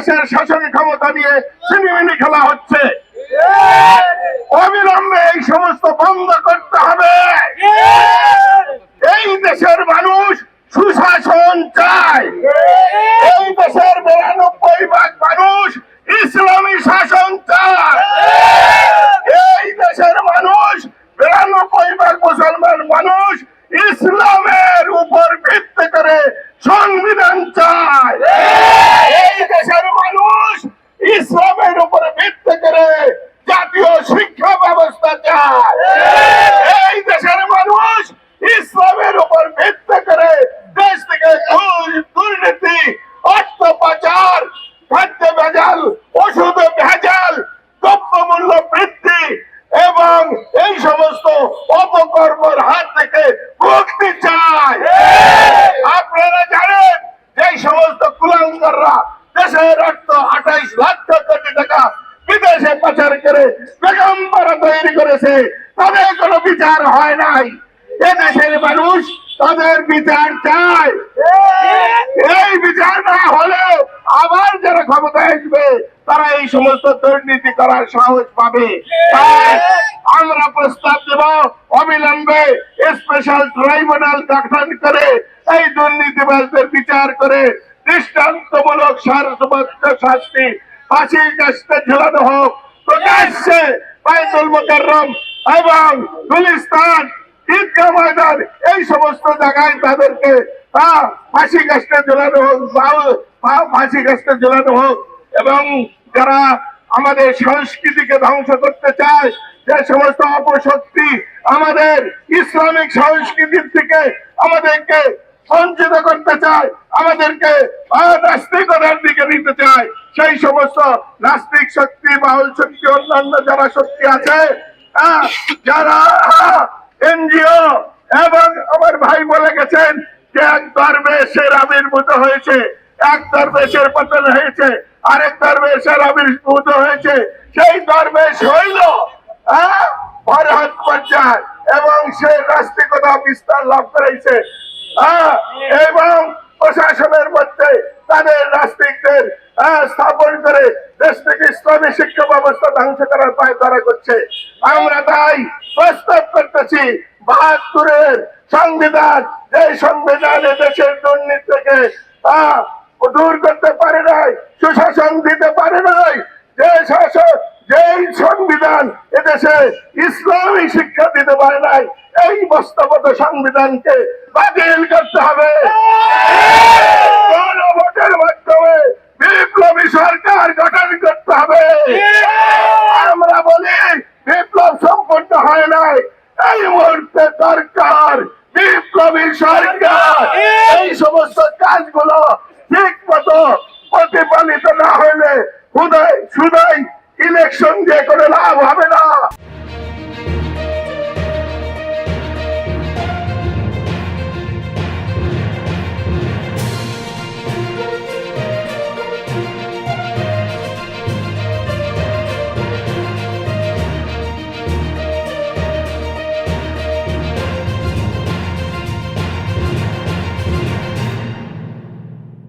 দেশের শাসন ক্ষমতা নিয়ে সিনেমিনি খেলা হচ্ছে অবিলম্বে এই সমস্ত বন্ধ করতে হবে এই দেশের মানুষ সুশাসন চায় এই দেশের বিরানব্বই ভাগ মানুষ ইসলামী শাসন চায় এই দেশের মানুষ বিরানব্বই ভাগ মুসলমান মানুষ ইসলামের উপর ভিত্তি করে সংবিধান চায় এই দেশের মানুষ ইসলামের উপর ভিত্তি করে জাতীয় শিক্ষা ব্যবস্থা চায় এই দেশের মানুষ ইসলামের উপর ভিত্তি করে দেশ থেকে ঘুষ, দুর্নীতি অর্থ পাচার খাদ্য ভেজাল ওষুধ ভেজাল দ্রব্যমূল্য বৃদ্ধি এবং এই সমস্ত অপকর্মর হাত থেকে মুক্তি চায় আপনারা জানেন যে সমস্ত কুলাঙ্গাররা দেশের অর্থ আঠাইশ লক্ষ কোটি টাকা বিদেশে পাচার করে বেগম্বরা তৈরি করেছে। তাদের কোনো বিচার হয় নাই। এদেশের মানুষ তাদের বিচার চাই। এই বিচার না হলেও আবার যারা ক্ষমতায় আসবে, তারা এই সমস্ত দুর্নীতি করার সাহস পাবে। আমরা প্রস্তাব দেব, অবিলম্বে স্পেশাল ট্রাইব্যুনাল গঠন করে এই দুর্নীতিবাজদের বিচার করে দৃষ্টান্তমূলক সর্বোচ্চ শাস্তি, ফাঁসির কাছে ঝুলানো হোক। প্রকাশ্যে বাইতুল মোকাররম এবং গুলিস্তান ঈদগাহ ময়দান এই সমস্ত জায়গায় তাদেরকে ফাঁসি কাস্টে ঝোলানো হোক ফাঁসি কাস্টে ঝোলানো হোক। এবং যারা আমাদের সংস্কৃতিকে ধ্বংস করতে চায়, যে সমস্ত অপশক্তি আমাদের ইসলামিক সংস্কৃতির থেকে আমাদেরকে বঞ্চিত করতে চায়, আমাদেরকে নাস্তিকতার দিকে নিতে চায়, সেই সমস্ত নাস্তিক শক্তি, বাউল শক্তি, অন্যান্য যারা শক্তি আছে যারা এনজিও এবং আমার ভাই বলে গেছেন যে এক দরবেশের আবির্ভূত হয়েছে এক দরবেশের পতন হয়েছে আরেক দরবেশের আবির্ভূত হয়েছে। সেই দরবেশ হইল হ্যাঁ? এবং সে নাস্তিকতা বিস্তার লাভ করেছে হ্যাঁ, এবং প্রশাসনের মধ্যে তাদের নাস্তিকদের হ্যাঁ, স্থাপন করে দেশ থেকে ইসলামী শিক্ষা ব্যবস্থা ধ্বংস করার পায় তারা করছে। আমরা তাই প্রস্তাব করতেছি বাহাত্তরের সংবিধান যে সংবিধান দেশের দুর্নীতি থেকে আহ, দূর করতে পারে নাই সুশাসন দিতে পারে নাই। যে শাসক যেই সংবিধান এদেশে ইসলামী শিক্ষা দিতে পারে নাই এই বস্তাগত সংবিধানকে বাতিল করতে হবে। গণভোটের মাধ্যমে বিপ্লবী সরকার গঠন করতে হবে আমরা বলি বিপ্লব সম্পন্ন হয় নাই এই মুহূর্তে দরকার বিপ্লবী সরকার। এই সমস্ত কাজগুলো ঠিক মতো প্রতিপালিত না হলে হুদয় শুধাই ইলেকশন দিয়ে করে লাভ হবে না।